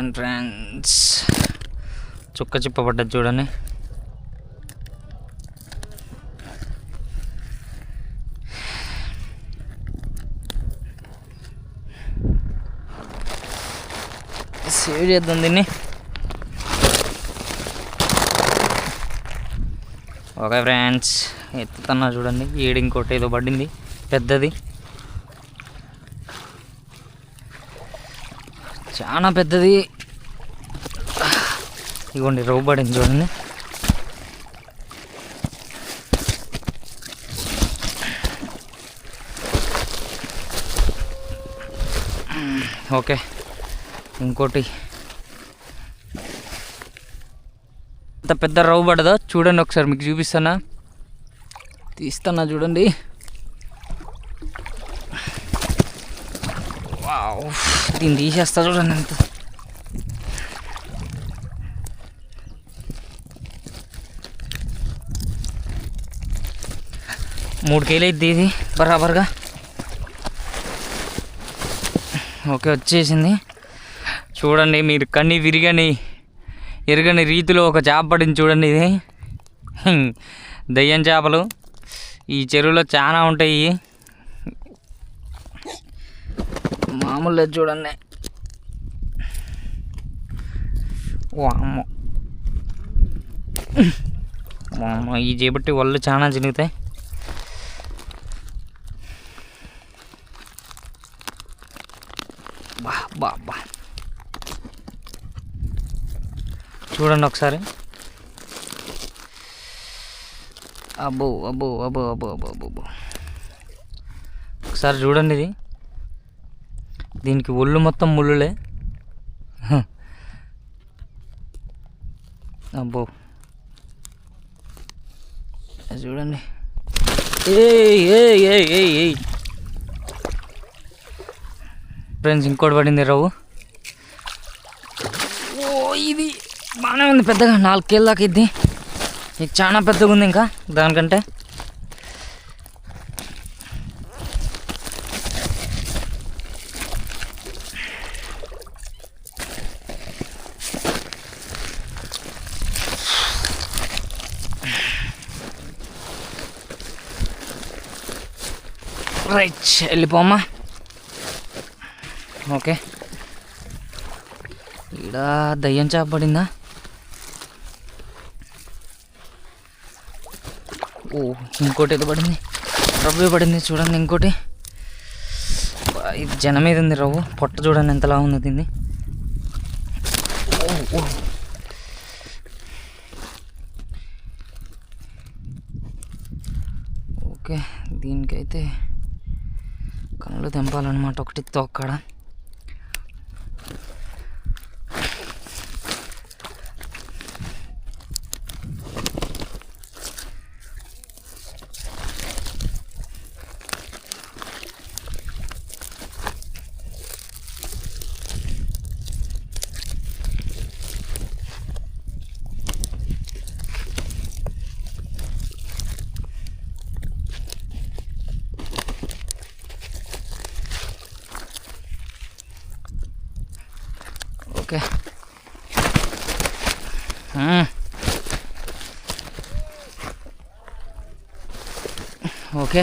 చూడండి ఫ్రెండ్స్ చుక్క చిప్పబడ్డది చూడండి. సేవ్ చేద్దాం దీన్ని. ఓకే ఫ్రెండ్స్ ఎత్తుతున్నా చూడండి. ఏడింగ్ ఇంకోటి ఏదో పడింది. పెద్దది. చాలా పెద్దది. ఇవ్వండి రవ్వు చూడండి. ఓకే ఇంకోటి. అంత పెద్ద రవ్వు పడదా? చూడండి ఒకసారి మీకు చూపిస్తానా? తీస్తానా చూడండి వావ్ దీన్ని తీసేస్తా చూడండి ఎంత మూడు కేలు అయితే ఇది బరాబర్గా ఓకే వచ్చేసింది. చూడండి మీరు కన్ని విరిగని ఎరగని రీతిలో ఒక చేప పడింది చూడండి ఇది. దయ్యం చేపలు. ఈ చెరువులో చాలా ఉంటాయి. మామూలు లేదు చూడండి. వామ్మో. వామ్మో, ఈ చేపట్టి ఒళ్ళు చాలా చినుగుతాయి. బా బా బా. చూడండి ఒకసారి. అబ్బో అబ్బో అబ్బో అబ్బో అబ్బో అబ్బో అబ్బో. ఒకసారి చూడండి ఇది. దీనికి ఒళ్ళు మొత్తం ముళ్ళులే. అబ్బో. అది చూడండి. ఏ ఏ ఏ ఏ ఏ ఫ్రెండ్స్ ఇంకోటి పడింది రవ్వు. ఓ ఇది బాగానే ఉంది పెద్దగా నాలుగు కేళ్ళ దాకా ఇది. ఇది చాలా పెద్దగా ఉంది ఇంకా దానికంటే. రైట్ వెళ్ళిపోమ్మా ఓకే ఈడ దయ్యం చేప పడిందా ఓ ఇంకోటి ఏదో పడింది రవ్వే పడింది చూడండి ఇంకోటి ఇది జనం మీద ఉంది రవ్వు పొట్ట చూడండి ఎంతలా ఉంది దీన్ని ఓకే దీనికైతే దింపాలన్నమాట తెంపాలన్నమాట ఒకటి తొక్కడ ఓకే మ్మ్. ఓకే.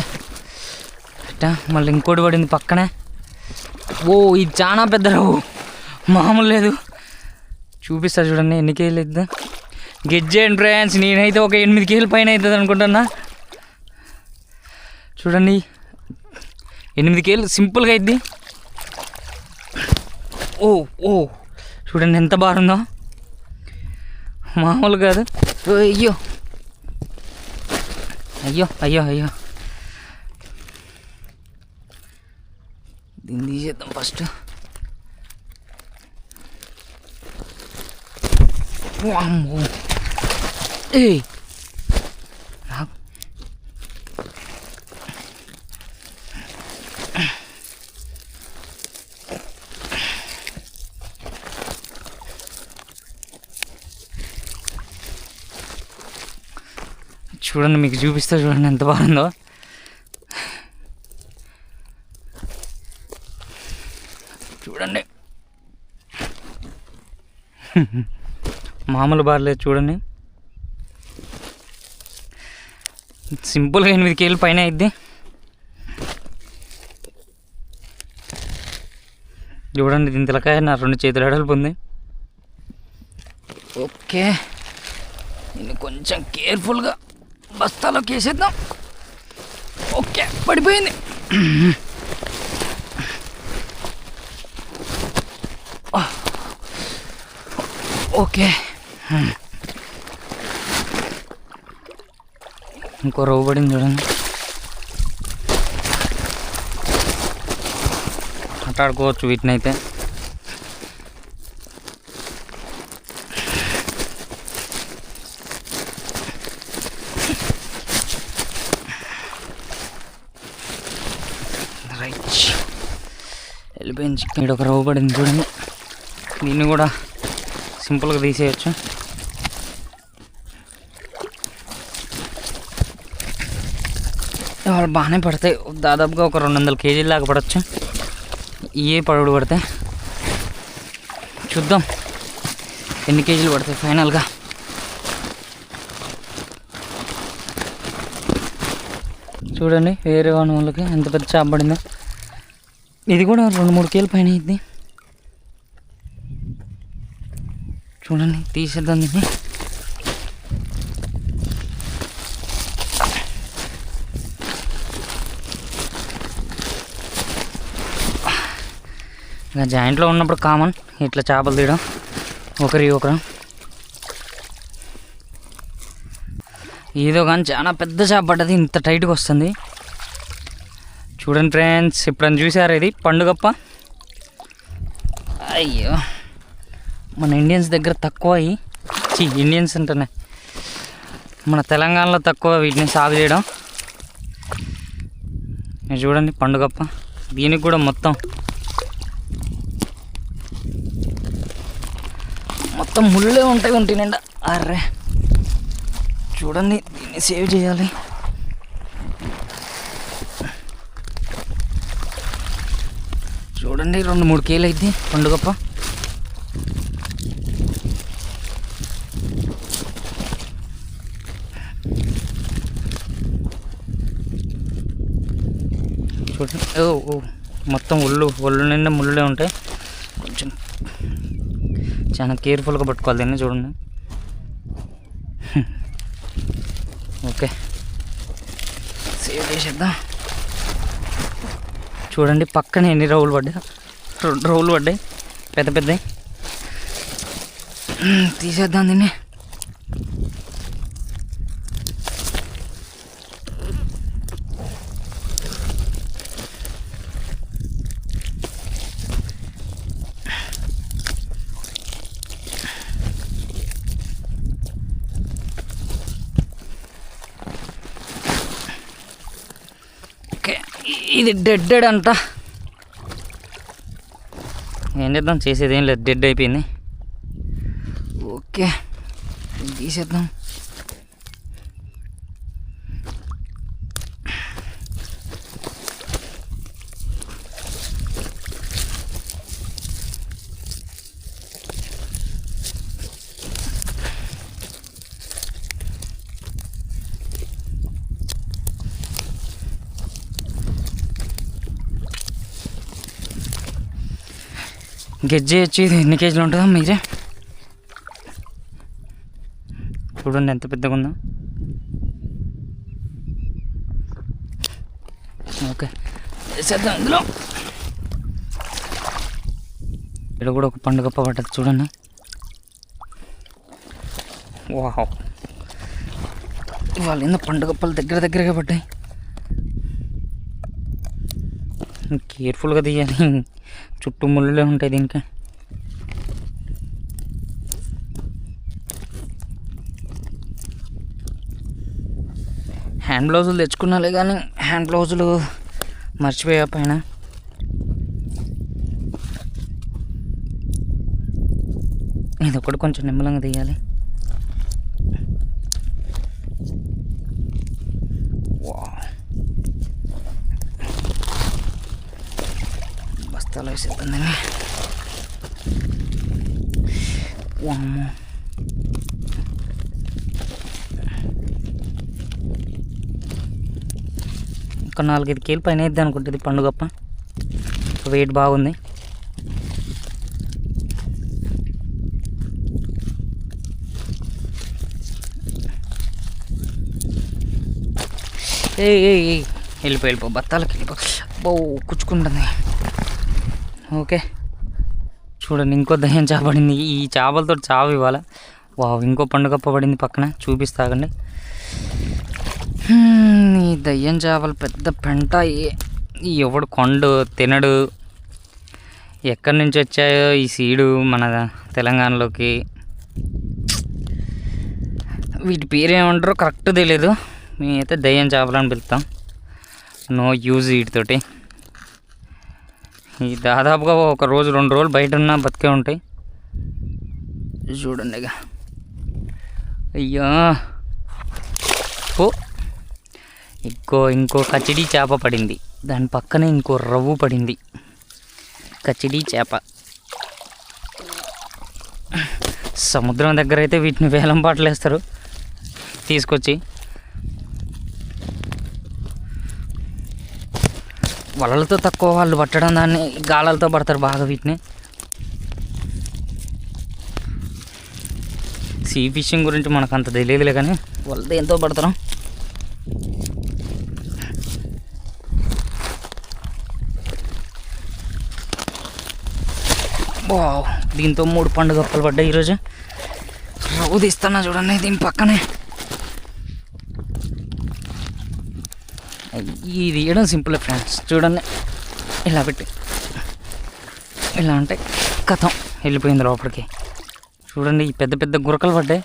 మళ్ళీ ఇంకోటి పడింది పక్కనే. ఓ ఇది చాలా పెద్ద రావు మామూలు లేదు. చూపిస్తా చూడండి ఎన్ని కేజీలు అవుతుంది? గెజ్జేయండి ఫ్రెండ్స్ నేనైతే ఒక ఎనిమిది కేజీల పైన అవుతుంది అనుకుంటున్నా. చూడండి. ఎనిమిది కేజీలు సింపుల్గా అయింది ఓ ఓ. చూడండి ఎంత బాగుందో మామూలు కాదు. ఓ, అయ్యో. అయ్యో అయ్యో అయ్యో. చేద్దాం ఫస్ట్. వామ్మో. చూడండి మీకు చూపిస్తా చూడండి ఎంత బాగుందో. చూడండి. మామూలు బార్లేదు చూడండి. సింపుల్గా ఎనిమిది కేజీలు పైన అయిద్ది. చూడండి దీని తిలకాయ నా రెండు చేతులు ఎడల్పు ఉంది ఓకే. దీన్ని కొంచెం కేర్ఫుల్గా బస్తాలోకి వేసేద్దాం ఓకే పడిపోయింది. ఓకే ఇంకో రవ్వు పడింది చూడండి ఆటాడుకోవచ్చు వీటిని అయితే రైట్ వెళ్ళిపోయింది చికెన్ ఇక్కడ ఒక రవ్వు పడింది చూడండి దీన్ని కూడా సింపుల్గా తీసేయచ్చు. వాళ్ళు బాగానే పడతాయి. దాదాపుగా ఒక రెండు వందల కేజీల దాకా పడవచ్చు ఇవే పడుడు పడితే. చూద్దాం. ఎన్ని కేజీలు పడతాయి ఫైనల్గా. చూడండి వేరే వాళ్ళకి ఎంత పెద్ద చేప పడిందో. ఇది కూడా రెండు మూడు కేజీలు పైన ఇది చూడండి తీసేద్దాం దీన్ని. ఇంకా జాయింట్లో ఉన్నప్పుడు కామన్ ఇట్లా చేపలు తీయడం ఒకరి ఒకరు. ఏదో కానీ చాలా పెద్ద చేప పడ్డది ఇంత టైట్గా వస్తుంది. చూడండి ఫ్రెండ్స్ ఇప్పుడు చూసారు ఇది? పండుగప్ప? అయ్యో. మన ఇండియన్స్ దగ్గర తక్కువ అయ్యి ఇండియన్స్ అంటున్నాయి మన తెలంగాణలో తక్కువ వీటిని సాగు చేయడం. మీరు చూడండి పండుగప్ప. దీనికి కూడా మొత్తం. మొత్తం ముళ్ళే ఉంటాయి ఒంటి నిండా. అర్రే. చూడండి దీన్ని సేవ్ చేయాలి. చూడండి రెండు మూడు కేలు అయింది పండుగప్ప. చూడండి ఓ ఓ. మొత్తం ఒళ్ళు ఒళ్ళు నిండా ముళ్ళే ఉంటాయి. కొంచెం చాలా కేర్ఫుల్గా పట్టుకోవాలి దీన్ని చూడండి. ఓకే. సేవ్ చేసేద్దాం. చూడండి పక్కన ఎన్ని రౌలు పడ్డాయి. రెండు రౌలు పడ్డాయి. పెద్ద పెద్దవి తీసేద్దాం దీన్ని ఓకే ఇది డెడ్ అంట. ఏం చేద్దాం? చేసేది ఏం లేదు. డెడ్ అయిపోయింది. ఓకే. తీసేద్దాం. గెజ్జి వచ్చి ఇది ఎన్ని కేజీలు ఉంటుందో మీరే. చూడండి ఎంత పెద్దగా ఉందో. ఓకే వేసేద్దాం ఇందులో. ఇక్కడ కూడా ఒక పండుగ పట్టదు చూడండి. వాహ్ ఇవాళ ఏందో పండుగప్పలు దగ్గర దగ్గరగా పడ్డాయి. కేర్ఫుల్గా తీయాలి. చుట్టూ ముళ్ళులే ఉంటాయి దీనికి. హ్యాండ్ బ్లౌజులు తెచ్చుకున్నాలే కానీ హ్యాండ్ బ్లౌజులు మర్చిపోయా పైన. ఇది ఒకటి కొంచెం నిమ్మలంగా తీయాలి వావ్. బస్తాలో వేసేద్దాం వామ్మో. ఒక నాలుగైదు కేలు పైన వేద్దాం అనుకుంటుంది పండుగప్ప. వెయిట్ బాగుంది. ఏ ఏ వెళ్ళిపో వెళ్ళిపో. బత్తాలకి వెళ్ళిపో. బో కుచ్చుకుంటుంది. ఓకే. చూడండి ఇంకో దయ్యం చేపడింది ఈ చేపలతో చావు ఇవ్వాల వావ్ ఇంకో పండుగప్ప పడింది పక్కన. చూపిస్తాగండి. ఈ దయ్యం చేపలు పెద్ద పెంట. ఈ ఎవడు కొండు తినడు. ఎక్కడి నుంచి వచ్చాయో ఈ సీడు మన తెలంగాణలోకి. వీటి పేరు ఏమంటారో కరెక్ట్ తెలియదు మేమైతే దయ్యం చేపలు అని పిలుస్తాం. నో యూజ్ వీటితోటి. ఈ దాదాపుగా ఒక రోజు రెండు రోజులు బయట ఉన్నా బతికే ఉంటాయి. చూడండి ఇక. అయ్యా. ఓ. ఇంకో ఇంకో కచిడి చేప పడింది. దాని పక్కనే ఇంకో రవ్వు పడింది. కచిడి చేప. సముద్రం దగ్గర అయితే వీటిని వేలం పాటలు వేస్తారు తీసుకొచ్చి. వలలతో తక్కువ వాళ్ళు పట్టడం దాన్ని గాలలతో పడతారు బాగా వీటిని. సీ ఫిషింగ్ గురించి మనకు అంత తెలియదులే కానీ వాళ్ళతో ఎంతో పడతారు. వావ్ దీంతో మూడు పండుగ గప్పలు పడ్డాయి ఈరోజు. రవ్వు తీస్తున్నా చూడండి దీని పక్కనే. ఇది వేయడం సింపుల్ ఫ్రెండ్స్ చూడండి. ఇలా పెట్టి. ఇలా అంటే కథం వెళ్ళిపోయింది లోపలికి. చూడండి ఈ పెద్ద పెద్ద గురకలు పడ్డాయి.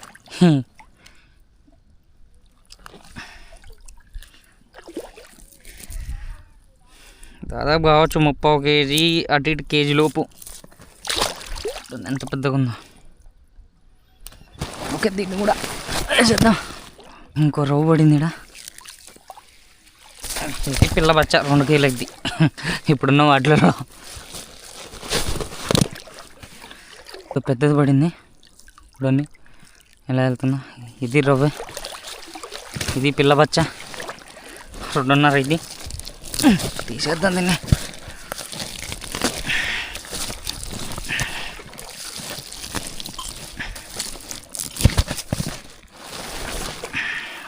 దాదాపు కావచ్చు ముప్పై కేజీ అటు ఇటు కేజీ లోపు. ఎంత పెద్దగా ఉందో. ఓకే దీన్ని కూడా చేద్దాం. ఇంకో రవ్వు పడింది ఈడ. ఇది పిల్ల బచ్చ రెండు కేలకి ఇప్పుడున్న వాటిలో ఒక పెద్దది పడింది. చూడండి ఎలా వెళ్తున్నా? ఇది రవ్వ. ఇది పిల్ల బచ్చ. రెండున్నర ఇది. తీసేద్దాం దీన్ని.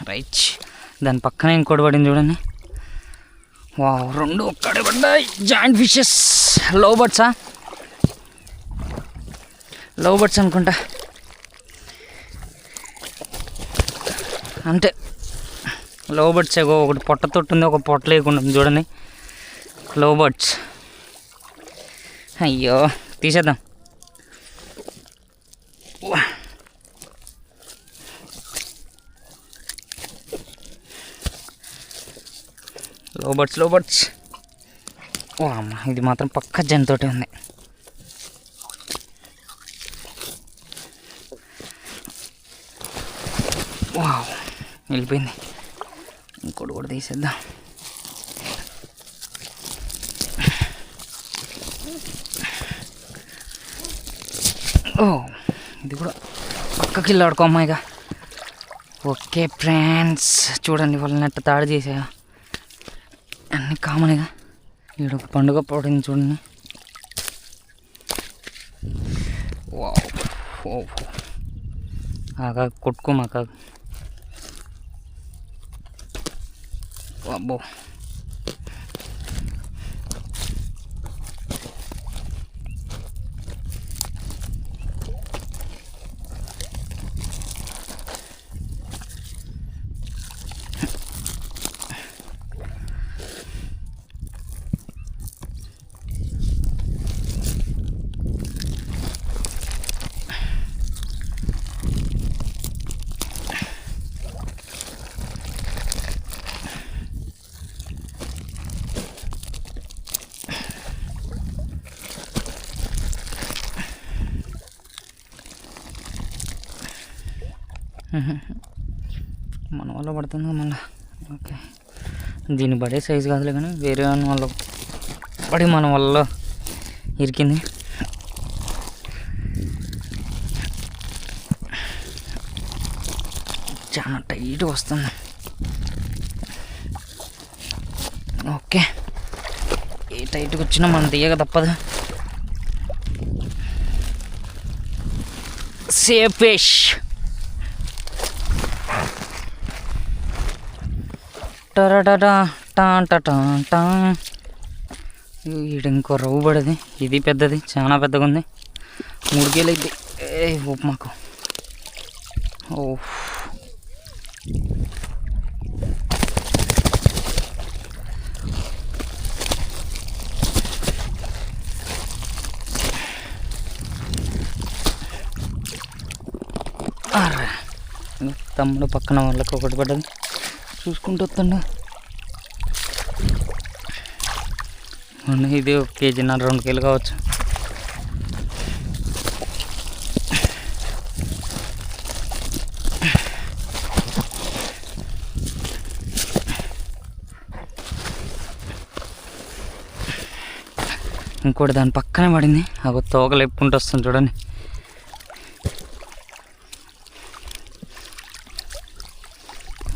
రైట్. దాని పక్కనే ఇంకోటి పడింది చూడండి. వావ్ రెండు ఒక్కడే పడ్డాయి. Joint fishes. లవ్ బర్డ్సా లవ్ బర్డ్స్ అనుకుంటా. అంటే లవ్ బర్డ్స్ ఏగో ఒకటి పొట్ట తొట్టుంది ఒక పొట్ట లేకుండా ఉంది చూడండి. Love birds. అయ్యో తీసేద్దాం. లోబర్ట్స్లో బర్డ్స్లో బర్డ్స్ ఓ అమ్మ ఇది మాత్రం పక్క జంతోటి ఉంది. వావ్ వెళ్ళిపోయింది. ఇంకోటి కూడా తీసేద్దాం. ఓ ఇది కూడా పక్కకి వెళ్ళాడుకో అమ్మాయిగా. ఓకే ఫ్రెండ్స్ చూడండి వాళ్ళ నెట్ తాడు చేసా అన్నీ కామన్గా. ఈడ ఒక పండుగ పడింది చూడండి. వావ్. ఆగా కొట్టుకోమాక. అబ్బో మన వల్ల పడుతుంది మళ్ళా. ఓకే. దీన్ని పడే సైజు కాదులే కానీ వేరే వాళ్ళ వల్ల పడి మన వల్ల ఇరికింది. చాలా టైట్ వస్తుంది. ఓకే. ఏ టైట్కి వచ్చినా మనం తీయక తప్పదు. Safe fish. ఈడ ఇంకో రవ్వు పడది. ఇది పెద్దది చాలా పెద్దగా ఉంది. మూడు అయితే ఏ ఉప్మాకు ఓ తమ్ముడు పక్కన వాళ్ళకి ఒకటి పడ్డది. చూసుకుంటూ వస్తుండ ఇది ఒక కేజీన్నర రెండు కేలు కావచ్చు. ఇంకోటి దాని పక్కనే పడింది. అవి తోకలు ఎప్పుకుంటూ వస్తుంది చూడండి.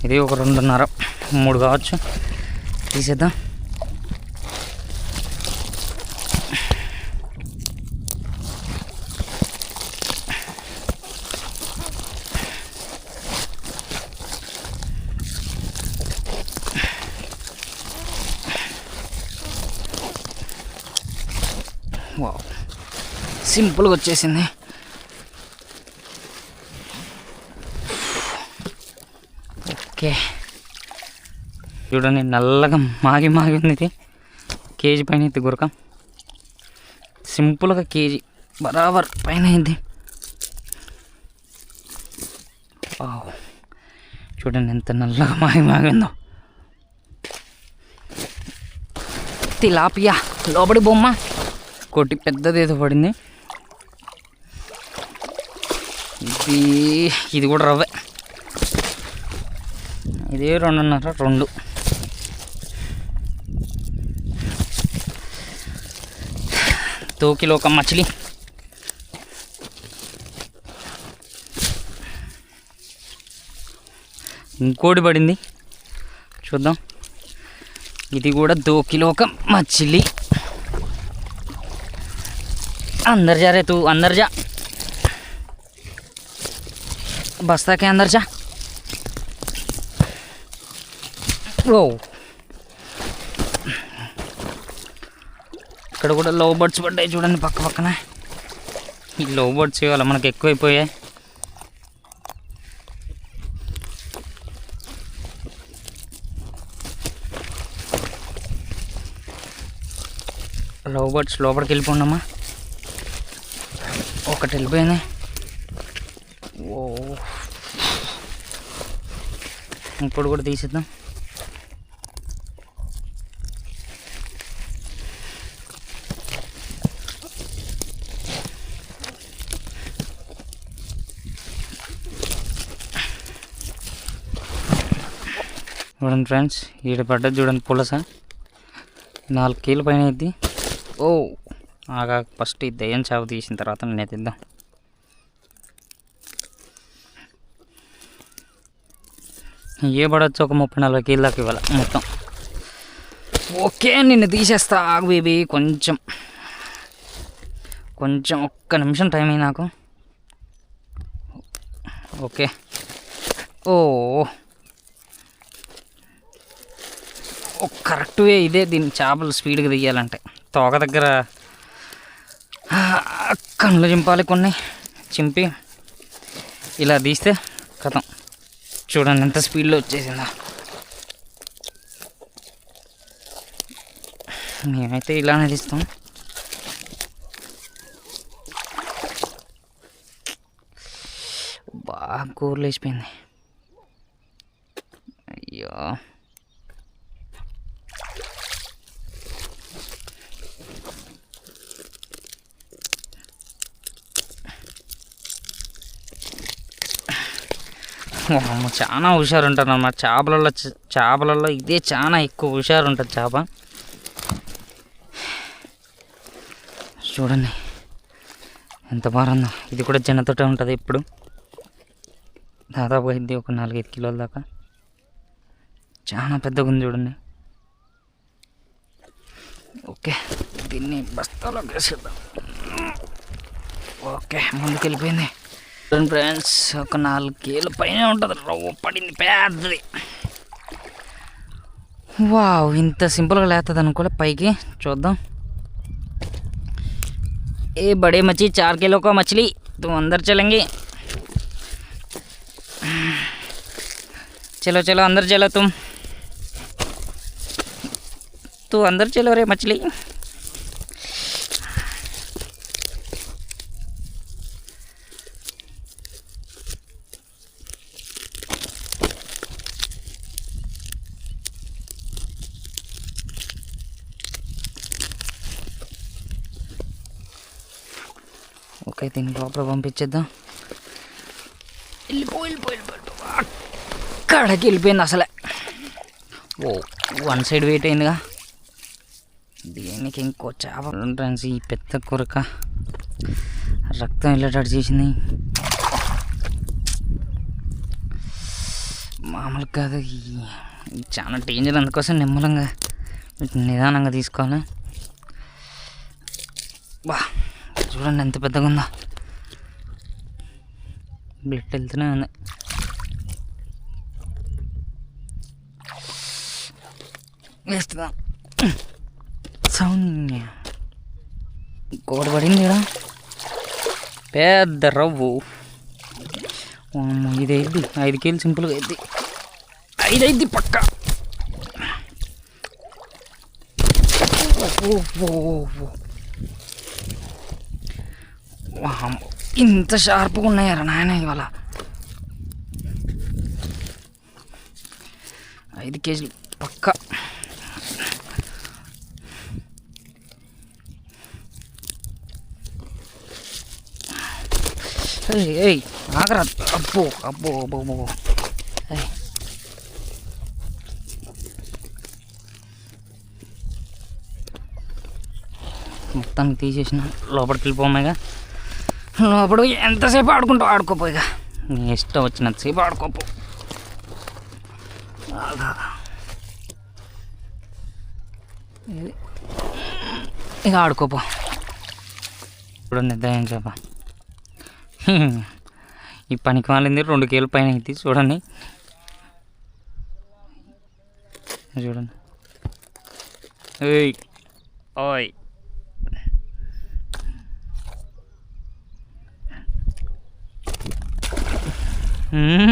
ఇది ఒక రెండున్నర మూడు కావచ్చు. తీసేద్దాం. వావ్. సింపుల్గా వచ్చేసింది. ఓకే చూడండి నల్లగా మాగి మాగి ఉంది ఇది. కేజీ పైన ఇది గురక. సింపుల్గా కేజీ బరాబర్ పైన అయింది వావ్. చూడండి ఎంత నల్లగా మాగి మాగిందో తిలాపియా లోపడి బొమ్మ. కొట్టి పెద్దది ఏదో పడింది. ఇది ఇది కూడా రవ్వే. ఇది రెండున్నర రెండు దో కిలో ఒక మచిలి ఇంకోటి పడింది చూద్దాం ఇది కూడా దో కిలో ఒక మచిలి अंदर जा रे तू अंदर जा बस्ता के ఇక్కడ కూడా లవ్ బర్డ్స్ పడ్డాయి చూడండి పక్క పక్కన. ఈ లవ్ బర్డ్స్ ఇవాళ మనకి ఎక్కువైపోయాయి. లవ్ బర్డ్స్ లోపలికి వెళ్ళిపోండమ్మా. ఒకటి వెళ్ళిపోయింది. ఓ. ఇప్పుడు కూడా తీసేద్దాం. చూడండి ఫ్రెండ్స్ ఈడ పడ్డది చూడండి పులస. నాలుగు కీల పైన ఇది ఓ ఆగా ఫస్ట్ ఈ దయ్యం చావు తీసిన తర్వాత నేను తిద్దాం ఏ పడవచ్చు ఒక ముప్పై నలభై కీల దాకా ఇవ్వాలి మొత్తం. ఓకే నిన్ను తీసేస్తా ఆగు బేబీ కొంచెం. కొంచెం ఒక్క నిమిషం టైం అయ్యి నాకు. ఓకే. ఓ. ఒక కరెక్ట్ వే ఇదే దీన్ని చేపలు స్పీడ్గా తీయాలంటే. తోక దగ్గర కళ్ళు చింపాలి కొన్ని. చింపి ఇలా తీస్తే కథం. చూడండి ఎంత స్పీడ్లో వచ్చేసిందా. మేమైతే ఇలానే తీస్తాం. బాగా కూరలు వేసిపోయింది అయ్యో. చాలా హుషారు ఉంటారు అన్నమాట చేపలలో చ- చేపలలో ఇదే చాలా ఎక్కువ హుషారు ఉంటుంది చేప. చూడండి. ఎంత బాగుందో. ఇది కూడా చిన్నతోటే ఉంటుంది ఇప్పుడు. దాదాపు ఇది ఒక నాలుగైదు కిలోల దాకా. చాలా పెద్దగా ఉంది చూడండి. ఓకే దీన్ని బస్తాలో వేసేద్దాం ఓకే ముందుకు వెళ్ళిపోయింది చూడండి ఫ్రెండ్స్ ఒక నాలుగు కేలు పైన ఉంటుంది. రవ్వ పడింది పెద్దది. వావ్ ఇంత సింపుల్గా లేస్తుంది అనుకోలే. పైకి చూద్దాం. ఏ బడే మచ్చి చార్ కేలు ఒక మచ్చి తుమ్ అందరు చలంగి చలో చలో అందరు చలో తుమ్. తూ అందరు చలో మచ్చిలి ఓకే దీన్ని లోపల పంపించేద్దాం వెళ్ళిపో వెళ్ళిపో వెళ్ళిపో అక్కడికి వెళ్ళిపోయింది అసలే ఓ వన్ సైడ్ వెయిట్ అయిందిగా దీనికి ఇంకో చేప ఫ్రెండ్స్ ఈ పెద్ద కొరక రక్తం వెళ్ళేటట్టు చేసింది మామూలు కాదు ఈ- చాలా డేంజర్ అందుకోసం నిమ్మలంగా నిదానంగా తీసుకోవాలి బా చూడండి ఎంత పెద్దగా ఉందా బ్లడ్ వెళ్తూనే ఉంది. వేస్తుందా. సౌండ్. గోడ పడింది ఇక్కడ పెద్ద రవ్వు. ఇది అయింది ఐదు కేలు సింపుల్గా అయింది ఐదు అయింది పక్క ఓ, ఓ, ఓ, ఇంత షార్ప్గా ఉన్నాయారా నాయన ఇవాళ? ఐదు కేజీలు పక్క. ఏయ్ ఆగరా. అబ్బో అబ్బో అబ్బో అబ్బో. మొత్తానికి తీసేసిన. లోపలికి వెళ్ళిపోమేగా. నువ్వు పోయి ఎంతసేపు ఆడుకుంటావు? ఆడుకోపోయిగా. నీ ఇష్టం వచ్చినంతసేపు ఆడుకోపో. ఇక ఆడుకోపో. ఇప్పుడు నిర్ణయం చెప్ప ఈ పనికి మాలింది రెండు కేలు పైన అయితే చూడండి. చూడండి. ఓయ్ ఓయ్. 嗯。